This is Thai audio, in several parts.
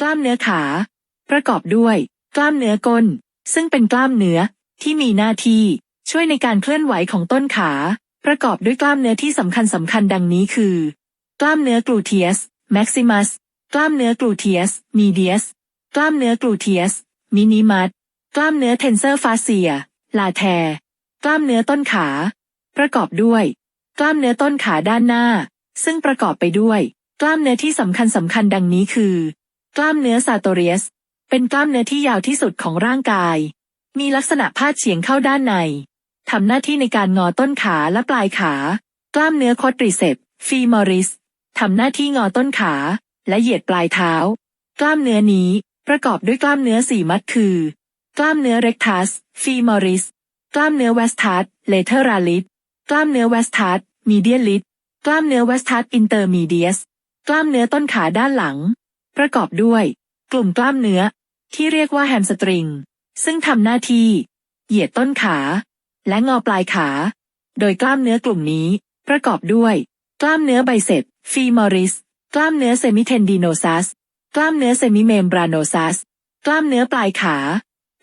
กล้ามเนื้อขา ประกอบด้วย กล้ามเนื้อก้น ซึ่งเป็นกล้ามเนื้อที่มีหน้าที่ช่วยในการเคลื่อนไหวของต้นขา ประกอบด้วยกล้ามเนื้อที่สำคัญสำคัญดังนี้คือ กล้ามเนื้อกลูเทียสแม็กซิมัสกล้ามเนื้อกลูเทียสมีเดียสกล้ามเนื้อกลูเทียสมินิมัสกล้ามเนื้อเทนเซอร์ฟาเซียลาแทกล้ามเนื้อต้นขา ประกอบด้วย กล้ามเนื้อต้นขาด้านหน้า ซึ่งประกอบไปด้วย กล้ามเนื้อที่สำคัญสำคัญดังนี้คือ กล้ามเนื้อซาโตเรียส เป็นกล้ามเนื้อที่ยาวที่สุดของร่างกาย มีลักษณะพาดเฉียงเข้าด้านใน ทำหน้าที่ในการงอต้นขาและปลายขา กล้ามเนื้อคอตริเซปฟีมอริสทำหน้าที่งอต้นขา และเหยียดปลายเท้า กล้ามเนื้อนี้ประกอบด้วยกล้ามเนื้อสี่มัดคือ กล้ามเนื้อเรกทัสฟีมอริสกล้ามเนื้อเวสทัสเลเทอราลิสกล้ามเนื้อเวสทัสมีเดียลิสกล้ามเนื้อเวสทัสอินเตอร์มีเดียสกล้ามเนื้อต้นขาด้านหลัง ประกอบด้วย กลุ่มกล้ามเนื้อ ที่เรียกว่าแฮมสตริง ซึ่งทำหน้าที่ เหยียดต้นขา และงอปลายขา โดยกล้ามเนื้อกลุ่มนี้ ประกอบด้วย กล้ามเนื้อไบเซปฟีมอริส กล้ามเนื้อเซมิเทนดิโนซัส กล้ามเนื้อเซมิเมมบราโนซัส กล้ามเนื้อปลายขา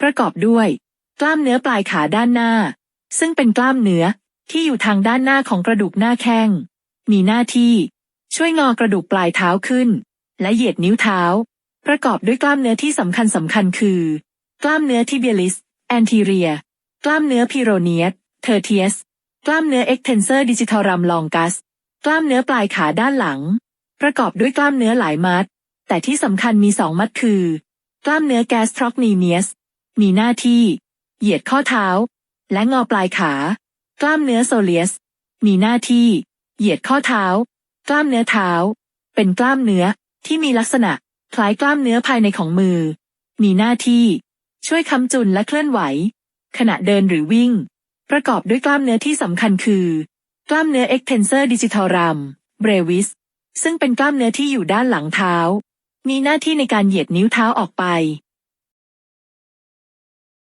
ประกอบด้วย กล้ามเนื้อปลายขาด้านหน้า ซึ่งเป็นกล้ามเนื้อที่อยู่ทางด้านหน้าของกระดูกหน้าแข้ง มีหน้าที่ ช่วยงอกระดูกปลายเท้าขึ้น และเหยียดนิ้วเท้า ประกอบด้วยกล้ามเนื้อที่สำคัญสำคัญคือ กล้ามเนื้อทิเบียลิส แอนทีเรีย กล้ามเนื้อพิโรเนียสเทอร์เทียส กล้ามเนื้อเอ็กเทนเซอร์ดิจิทัลรัมลองกัส กล้ามเนื้อปลายขาด้านหลัง ประกอบด้วยกล้ามเนื้อหลายมัด แต่ที่สำคัญมีสองมัดคือ กล้ามเนื้อแกสทรอกนีเนียส มีหน้าที่ เหยียดข้อเท้า และงอปลายขา กล้ามเนื้อโซเลียส มีหน้าที่ เหยียดข้อเท้า กล้ามเนื้อเท้า เป็นกล้ามเนื้อ ที่มีลักษณะคล้ายกล้ามเนื้อภายในของมือ มีหน้าที่ ช่วยค้ำจุนและเคลื่อนไหว ขณะเดินหรือวิ่ง ประกอบด้วยกล้ามเนื้อที่สำคัญคือ กล้ามเนื้อ extensor digitorum brevis ซึ่งเป็นกล้ามเนื้อที่อยู่ด้านหลังเท้า มีหน้าที่ในการเหยียดนิ้วเท้าออกไป